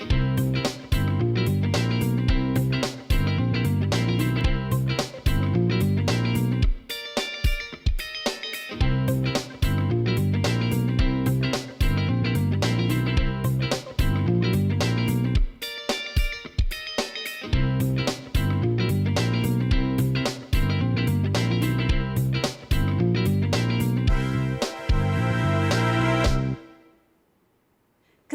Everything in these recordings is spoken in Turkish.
you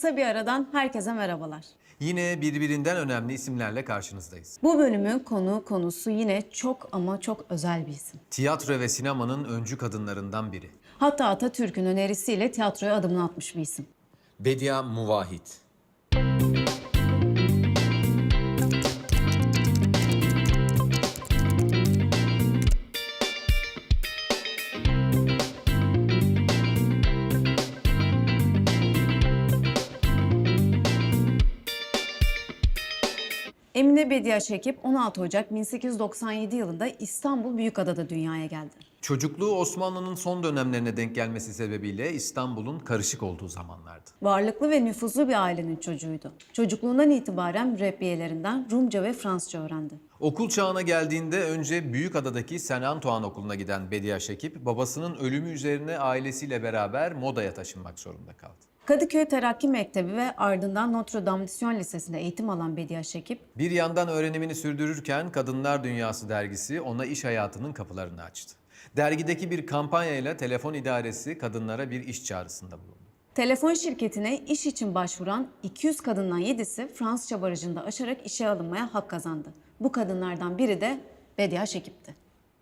Kısa bir aradan herkese merhabalar. Yine birbirinden önemli isimlerle karşınızdayız. Bu bölümün konu konusu yine çok ama çok özel bir isim. Tiyatro ve sinemanın öncü kadınlarından biri. Hatta Atatürk'ün önerisiyle tiyatroya adımını atmış bir isim. Bedia Muvahit. Emine Bediye Şekip 16 Ocak 1897 yılında İstanbul Büyükada'da dünyaya geldi. Çocukluğu Osmanlı'nın son dönemlerine denk gelmesi sebebiyle İstanbul'un karışık olduğu zamanlardı. Varlıklı ve nüfuzlu bir ailenin çocuğuydu. Çocukluğundan itibaren mürebbiyelerinden Rumca ve Fransızca öğrendi. Okul çağına geldiğinde önce Büyükada'daki Saint Antoine Okulu'na giden Bedia Şekip, babasının ölümü üzerine ailesiyle beraber Moda'ya taşınmak zorunda kaldı. Kadıköy Terakki Mektebi ve ardından Notre Dame Mission Lisesi'nde eğitim alan Bediye Şekip, Bir yandan öğrenimini sürdürürken Kadınlar Dünyası dergisi ona iş hayatının kapılarını açtı. Dergideki bir kampanyayla telefon idaresi kadınlara bir iş çağrısında bulundu. Telefon şirketine iş için başvuran 200 kadından 7'si Fransızca barajında aşarak işe alınmaya hak kazandı. Bu kadınlardan biri de Bediye Şekip'ti.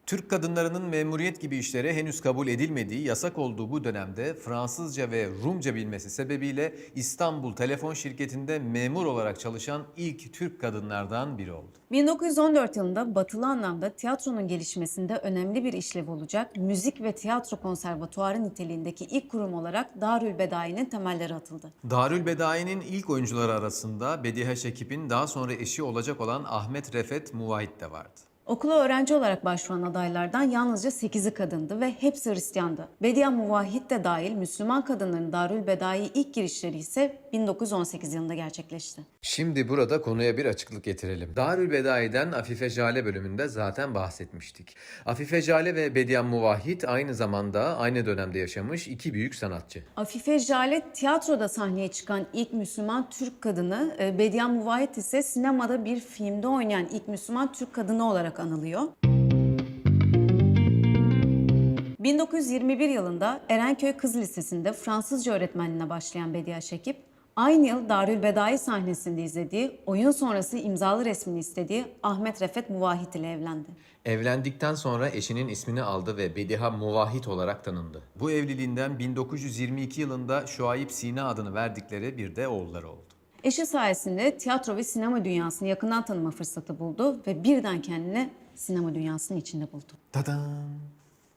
Türk kadınlarının memuriyet gibi işlere henüz kabul edilmediği, yasak olduğu bu dönemde Fransızca ve Rumca bilmesi sebebiyle İstanbul Telefon Şirketi'nde memur olarak çalışan ilk Türk kadınlardan biri oldu. 1914 yılında batılı anlamda tiyatronun gelişmesinde önemli bir işlev olacak Müzik ve Tiyatro Konservatuarı niteliğindeki ilk kurum olarak Darül Bedai'nin temelleri atıldı. Darül Bedai'nin ilk oyuncuları arasında Bedihe Şekip'in daha sonra eşi olacak olan Ahmet Refet Muvahit de vardı. Okula öğrenci olarak başvuran adaylardan yalnızca 8'i kadındı ve hepsi Hristiyandı. Bediye Muvahhid de dahil Müslüman kadınların Darül Bedai ilk girişleri ise 1918 yılında gerçekleşti. Şimdi burada konuya bir açıklık getirelim. Darül Bedai'den Afife Jale bölümünde zaten bahsetmiştik. Afife Jale ve Bediye Muvahhid aynı zamanda aynı dönemde yaşamış iki büyük sanatçı. Afife Jale tiyatroda sahneye çıkan ilk Müslüman Türk kadını, e, Bediye Muvahhid ise sinemada bir filmde oynayan ilk Müslüman Türk kadını olarak anılıyor. 1921 yılında Erenköy Kız Lisesi'nde Fransızca öğretmenliğine başlayan Bediye Şekip, aynı yıl Darül Bedai sahnesinde izlediği, oyun sonrası imzalı resmini istediği Ahmet Refet Muvahhid ile evlendi. Evlendikten sonra eşinin ismini aldı ve Bediha Muvahhid olarak tanındı. Bu evliliğinden 1922 yılında Şuayb Sina adını verdikleri bir de oğulları oldu. Eşi sayesinde tiyatro ve sinema dünyasını yakından tanıma fırsatı buldu ve birden kendini sinema dünyasının içinde buldu. Tadam!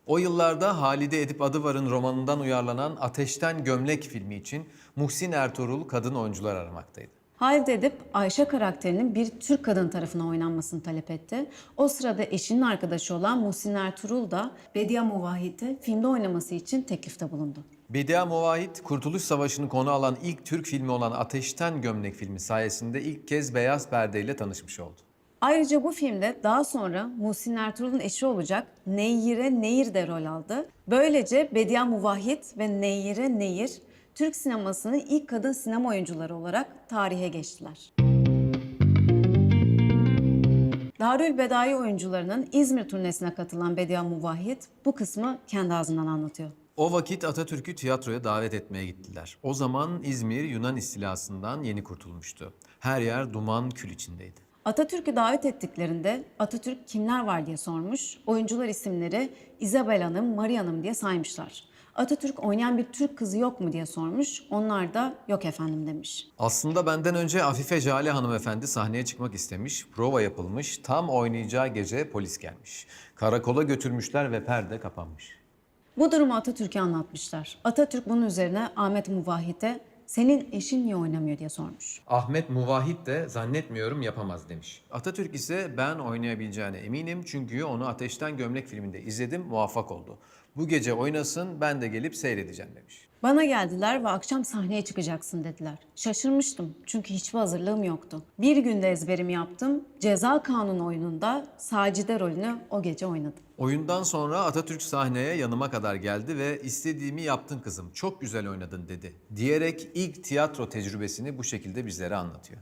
O yıllarda Halide Edip Adıvar'ın romanından uyarlanan Ateşten Gömlek filmi için Muhsin Ertuğrul kadın oyuncular aramaktaydı. Halide Edip Ayşe karakterinin bir Türk kadın tarafına oynanmasını talep etti. O sırada eşinin arkadaşı olan Muhsin Ertuğrul da Bediye Muvahhid'i filmde oynaması için teklifte bulundu. Bediye Muvahhid, Kurtuluş Savaşı'nı konu alan ilk Türk filmi olan Ateşten Gömlek filmi sayesinde ilk kez beyaz perdeyle tanışmış oldu. Ayrıca bu filmde daha sonra Muhsin Ertuğrul'un eşi olacak Neyire Neyir de rol aldı. Böylece Bediye Muvahhid ve Neyire Neyir Türk sinemasının ilk kadın sinema oyuncuları olarak tarihe geçtiler. Darül Bedai oyuncularının İzmir turnesine katılan Bediye Muvahhid bu kısmı kendi ağzından anlatıyor. O vakit Atatürk'ü tiyatroya davet etmeye gittiler. O zaman İzmir Yunan istilasından yeni kurtulmuştu. Her yer duman kül içindeydi. Atatürk'ü davet ettiklerinde Atatürk kimler var diye sormuş. Oyuncular isimleri Isabel Hanım, Maria Hanım diye saymışlar. Atatürk oynayan bir Türk kızı yok mu diye sormuş. Onlar da yok efendim demiş. Aslında benden önce Afife Jale hanımefendi sahneye çıkmak istemiş. Prova yapılmış. Tam oynayacağı gece polis gelmiş. Karakola götürmüşler ve perde kapanmış. Bu durumu Atatürk'e anlatmışlar. Atatürk bunun üzerine Ahmet Muvahhid'e senin eşin niye oynamıyor diye sormuş. Ahmet Muvahhid de zannetmiyorum yapamaz demiş. Atatürk ise ben oynayabileceğine eminim çünkü onu Ateşten Gömlek filminde izledim muvaffak oldu. Bu gece oynasın ben de gelip seyredeceğim demiş. Bana geldiler ve akşam sahneye çıkacaksın dediler. Şaşırmıştım çünkü hiçbir hazırlığım yoktu. Bir günde ezberimi yaptım. Ceza Kanunu oyununda Sacide rolünü o gece oynadım. Oyundan sonra Atatürk sahneye yanıma kadar geldi ve istediğimi yaptın kızım, çok güzel oynadın dedi. Diyerek ilk tiyatro tecrübesini bu şekilde bizlere anlatıyor.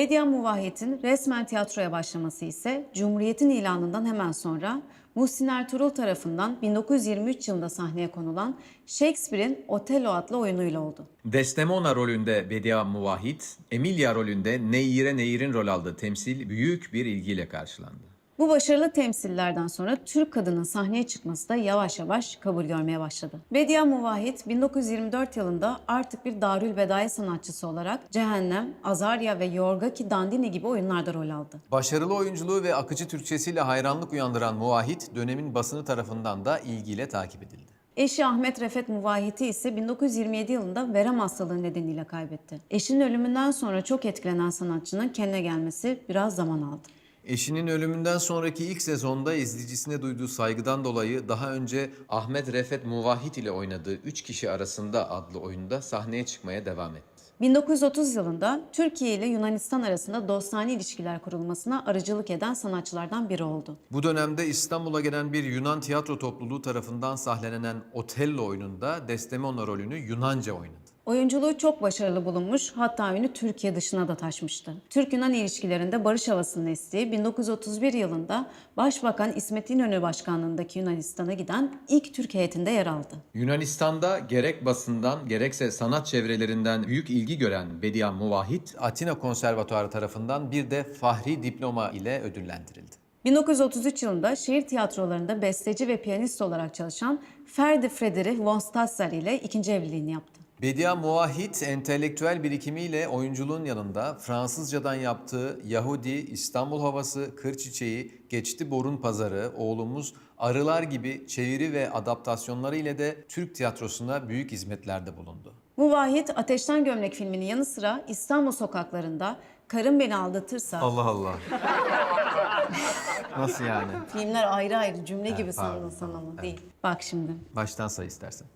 Bediye Muvahhid'in resmen tiyatroya başlaması ise Cumhuriyet'in ilanından hemen sonra Muhsin Ertuğrul tarafından 1923 yılında sahneye konulan Shakespeare'in Otello adlı oyunuyla oldu. Desdemona rolünde Bedia Muvahhid, Emilia rolünde Neyire Neyir'in rol aldığı temsil büyük bir ilgiyle karşılandı. Bu başarılı temsillerden sonra Türk kadının sahneye çıkması da yavaş yavaş kabul görmeye başladı. Bediye Muvahhid 1924 yılında artık bir Darül Bedai sanatçısı olarak Cehennem, Azarya ve Yorga ki Dandini gibi oyunlarda rol aldı. Başarılı oyunculuğu ve akıcı Türkçesiyle hayranlık uyandıran Muvahhid, dönemin basını tarafından da ilgiyle takip edildi. Eşi Ahmet Refet Muvahhid'i ise 1927 yılında verem hastalığı nedeniyle kaybetti. Eşinin ölümünden sonra çok etkilenen sanatçının kendine gelmesi biraz zaman aldı. Eşinin ölümünden sonraki ilk sezonda izleyicisine duyduğu saygıdan dolayı daha önce Ahmet Refet Muvahhid ile oynadığı Üç Kişi Arasında adlı oyunda sahneye çıkmaya devam etti. 1930 yılında Türkiye ile Yunanistan arasında dostane ilişkiler kurulmasına aracılık eden sanatçılardan biri oldu. Bu dönemde İstanbul'a gelen bir Yunan tiyatro topluluğu tarafından sahnelenen Otello oyununda Desdemona rolünü Yunanca oynadı. Oyunculuğu çok başarılı bulunmuş, hatta ünü Türkiye dışına da taşmıştı. Türk-Yunan ilişkilerinde barış havasının estiği 1931 yılında Başbakan İsmet İnönü başkanlığındaki Yunanistan'a giden ilk Türk heyetinde yer aldı. Yunanistan'da gerek basından gerekse sanat çevrelerinden büyük ilgi gören Bediye Muvahhid, Atina Konservatuarı tarafından bir de fahri diploma ile ödüllendirildi. 1933 yılında şehir tiyatrolarında besteci ve piyanist olarak çalışan Ferdi Friedrich von Stasser ile ikinci evliliğini yaptı. Bediye Muvahhid entelektüel birikimiyle oyunculuğun yanında Fransızcadan yaptığı Yahudi, İstanbul Havası, Kır Çiçeği, Geçti Borun Pazarı, Oğlumuz, Arılar gibi çeviri ve adaptasyonları ile de Türk tiyatrosuna büyük hizmetlerde bulundu. Muvahhid Ateşten Gömlek filminin yanı sıra İstanbul sokaklarında Karım Beni Aldatırsa Allah Allah. Nasıl yani? filmler ayrı ayrı cümle gibi sen ama değil. Bak şimdi. Baştan say istersen.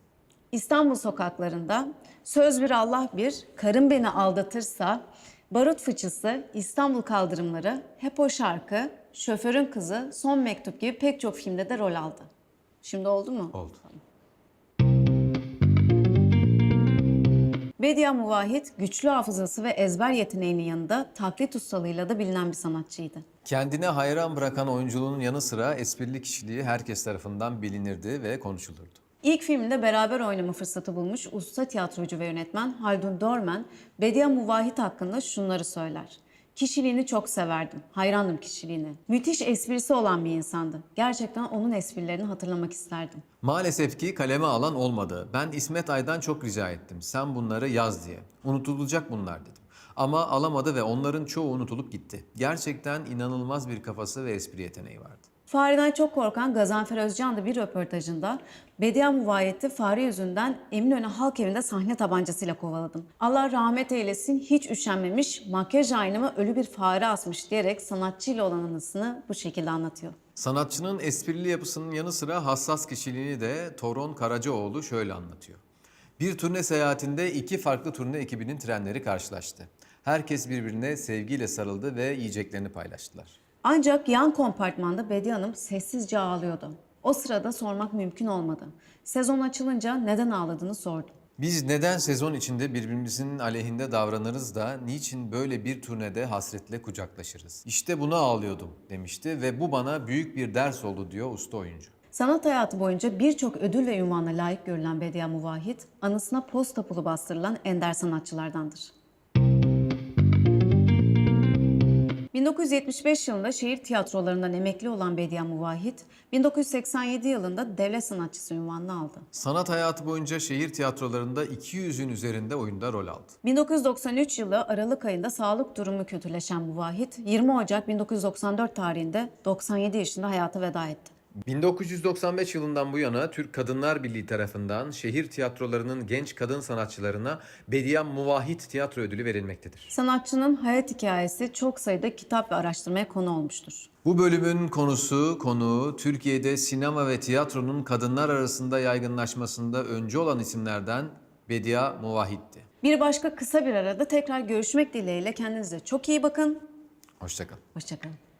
İstanbul sokaklarında söz bir Allah bir, karım beni aldatırsa, barut fıçısı, İstanbul kaldırımları, hep o şarkı, şoförün kızı, son mektup gibi pek çok filmde de rol aldı. Şimdi oldu mu? Oldu. Bediye Muvahhid güçlü hafızası ve ezber yeteneğinin yanında taklit ustalığıyla da bilinen bir sanatçıydı. Kendine hayran bırakan oyunculuğunun yanı sıra esprili kişiliği herkes tarafından bilinirdi ve konuşulurdu. İlk filmde beraber oynama fırsatı bulmuş usta tiyatrocu ve yönetmen Haldun Dorman, Bediye Muvahhid hakkında şunları söyler. Kişiliğini çok severdim, hayrandım kişiliğine. Müthiş esprisi olan bir insandı. Gerçekten onun esprilerini hatırlamak isterdim. Maalesef ki kaleme alan olmadı. Ben İsmet Ay'dan çok rica ettim. Sen bunları yaz diye. Unutulacak bunlar dedim. Ama alamadı ve onların çoğu unutulup gitti. Gerçekten inanılmaz bir kafası ve espri yeteneği vardı. Fareden çok korkan Gazanfer Özcan da bir röportajında Bediye Muvahhid'i fare yüzünden Eminönü Halk Evi'nde sahne tabancasıyla kovaladım. Allah rahmet eylesin hiç üşenmemiş, makyaj aynama ölü bir fare asmış diyerek sanatçıyla olan anısını bu şekilde anlatıyor. Sanatçının esprili yapısının yanı sıra hassas kişiliğini de Toron Karacaoğlu şöyle anlatıyor. Bir turne seyahatinde iki farklı turne ekibinin trenleri karşılaştı. Herkes birbirine sevgiyle sarıldı ve yiyeceklerini paylaştılar. Ancak yan kompartmanda Bediye Hanım sessizce ağlıyordu. O sırada sormak mümkün olmadı. Sezon açılınca neden ağladığını sordum. Biz neden sezon içinde birbirimizin aleyhinde davranırız da niçin böyle bir turnede hasretle kucaklaşırız? İşte buna ağlıyordum demişti ve bu bana büyük bir ders oldu diyor usta oyuncu. Sanat hayatı boyunca birçok ödül ve ünvana layık görülen Bediye Muvahhid, anısına posta pulu bastırılan ender sanatçılardandır. 1975 yılında şehir tiyatrolarından emekli olan Bediye Muvahhid, 1987 yılında devlet sanatçısı unvanını aldı. Sanat hayatı boyunca şehir tiyatrolarında 200'ün üzerinde oyunda rol aldı. 1993 yılı Aralık ayında sağlık durumu kötüleşen Muvahhid, 20 Ocak 1994 tarihinde 97 yaşında hayata veda etti. 1995 yılından bu yana Türk Kadınlar Birliği tarafından şehir tiyatrolarının genç kadın sanatçılarına Bediye Muvahhid Tiyatro Ödülü verilmektedir. Sanatçının hayat hikayesi çok sayıda kitap ve araştırmaya konu olmuştur. Bu bölümün konusu, konuğu Türkiye'de sinema ve tiyatronun kadınlar arasında yaygınlaşmasında öncü olan isimlerden Bedia Muvahit'ti. Bir başka kısa bir arada tekrar görüşmek dileğiyle kendinize çok iyi bakın. Hoşçakalın. Hoşçakalın.